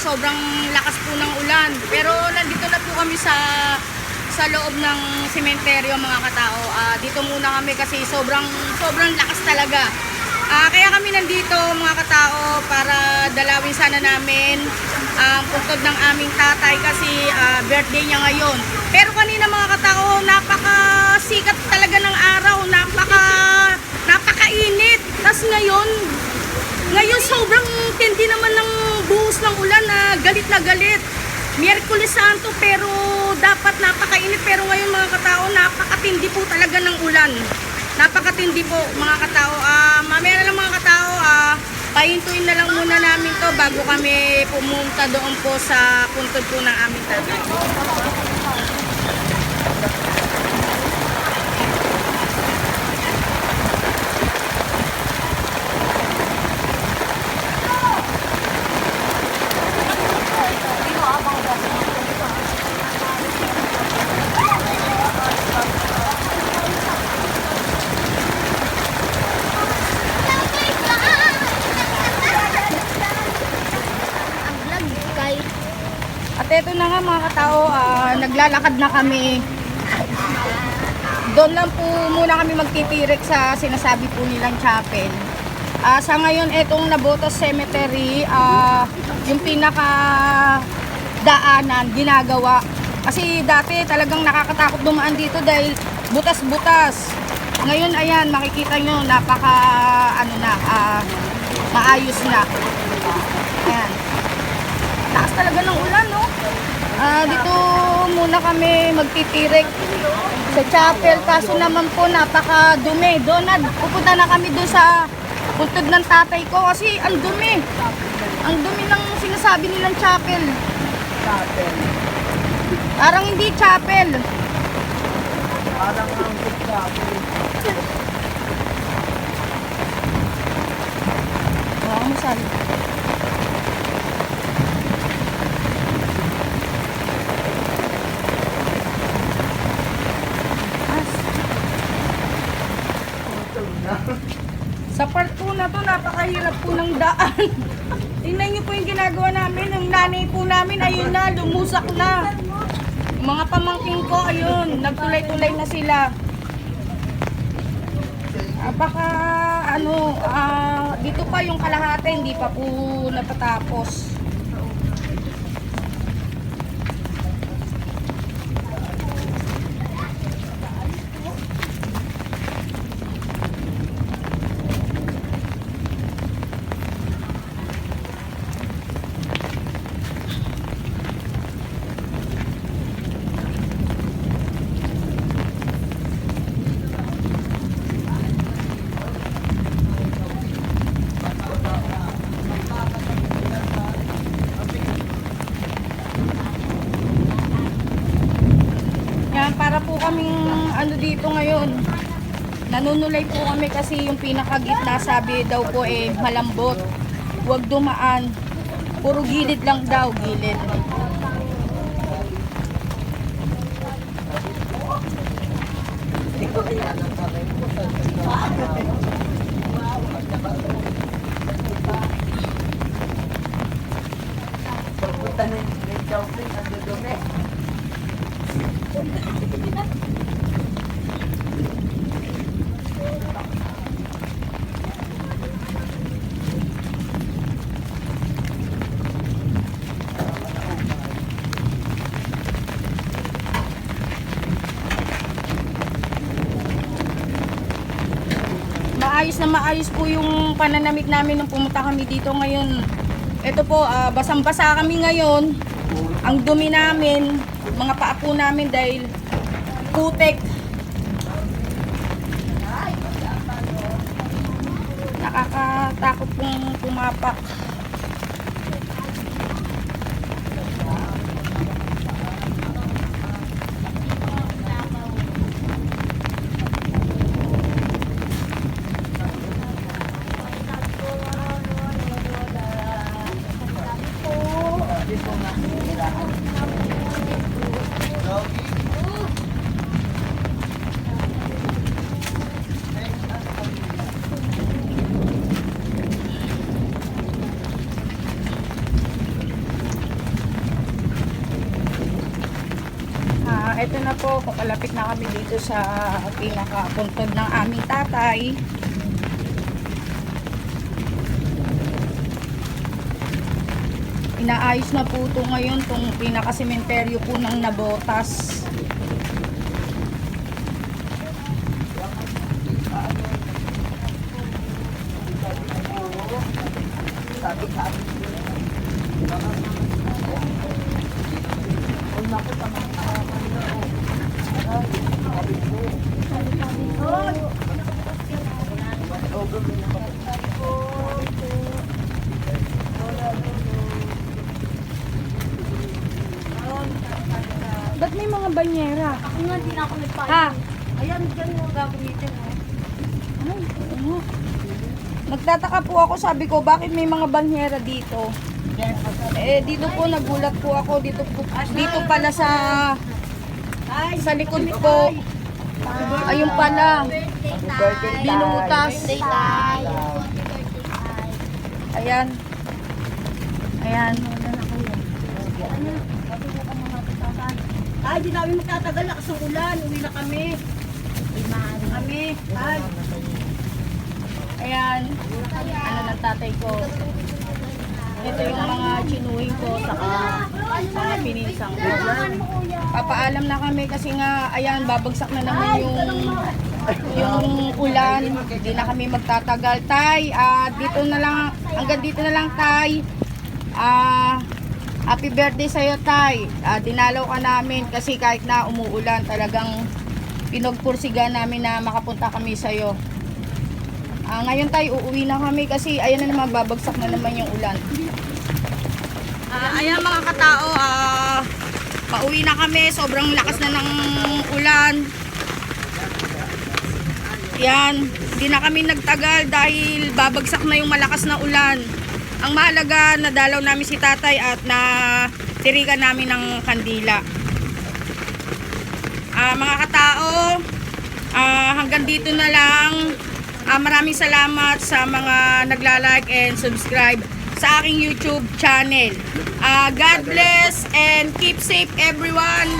sobrang lakas po ng ulan. Pero nandito na po kami sa sa loob ng sementeryo mga katao. Ah, dito muna kami kasi sobrang sobrang lakas talaga. Ah, kaya kami nandito mga katao para dalawin sana namin ang puntod ng aming tatay kasi ah, birthday niya ngayon. Pero kanina mga katao, napakasikat talaga ng araw, napaka napakainit. Tapos ngayon, ngayon sobrang tindi naman ng na galit. Miyerkules Santo pero dapat napakainit pero ngayon mga katao napakatindi po talaga ng ulan. Napakatindi po mga katao. Ah, mamaya na lang mga katao, ah, pahintuin na lang muna namin to bago kami pumunta doon po sa puntod po ng aming tatay. Ang vlog kay At eto na nga mga katao, ah, naglalakad na kami. Doon lang po muna kami magtitirik sa sinasabi po nilang chapel. Ah, sa ngayon, etong Nabotas Cemetery, ah, yung pinaka daanan, ginagawa. Kasi dati talagang nakakatakot dumaan dito dahil butas-butas. Ngayon, ayan, makikita nyo, napaka, ano na, ah, maayos na. Ayan. Taas talaga ng ulan, no? Ah, dito muna kami magtitirik sa chapel. Kaso naman po, napaka-dumi. Doon na, pupunta na kami doon sa puntod ng tatay ko kasi ang dumi. Ang dumi ng sinasabi nilang chapel. Chapel. Parang hindi chapel. Parang ang chapel. Oo, masali. Sa part po na to, napakahirap po ng daan. Tingnan niyo po yung ginagawa namin. Yung nanay po namin, ayun na, lumusak na. Mga pamangking ko, ayun, nagtulay-tulay na sila. Ah, baka ano, ah, dito pa yung kalahati, hindi pa po napatapos. Yan, para po kaming ano dito ngayon. Nanunulay po kami kasi yung pinakagitna sabi daw po eh malambot. Huwag dumaan. Puro gilid lang daw, gilid. Pagpunta Maayos na maayos po yung pananamit namin nung pumunta kami dito ngayon. Ito po, ah, basang-basa kami ngayon. Ang dumi namin, mga paa po namin dahil putek. Nakakatakot pong pumapak. Ah, ito na po, papalapit na kami dito sa pinakapuntod ng aming tatay. Inaayos na po ito ngayon, itong pinakasementeryo po ng Nabotas. Ba't may mga banyera? Ako nga, di na ako nagpalit. Ha? Ayan, dyan mo gagamitin mo. Ay, ano? Nagtataka po ako, sabi ko, bakit may mga banyera dito? Eh, dito po, nagulat po ako. Dito, po, dito pala sa sa likod po. Ayun pala. Binutas. Time. Ayan. Ayan. Ay, di namin magtatagal. Lakas ng ulan. Uwi na kami. Kami. Ay, Ayan. Ano ng tatay ko. Ito yung mga chinuhin ko saka mga pininsang ko. Papaalam na kami kasi nga, ayan, babagsak na naman yung yung ulan. Hindi na kami magtatagal. Tay, ah, dito na lang, hanggang dito na lang, Tay. Ah, happy birthday sa'yo, Tay. Ah, dinalaw ka namin kasi kahit na umuulan, talagang pinagpursiga namin na makapunta kami sa'yo. Ah, ngayon tayo uuwi na kami kasi ayan na naman babagsak na naman yung ulan. Ah, ayan mga katao, ah pauwi na kami. Sobrang lakas na ng ulan. Yan, hindi na kami nagtagal dahil babagsak na yung malakas na ulan. Ang mahalaga, nadalaw namin si tatay at na tirikan namin ng kandila. Ah, mga katao, ah, hanggang dito na lang. Ah, maraming salamat sa mga nagla-like and subscribe sa aking YouTube channel. Ah, God bless and keep safe everyone.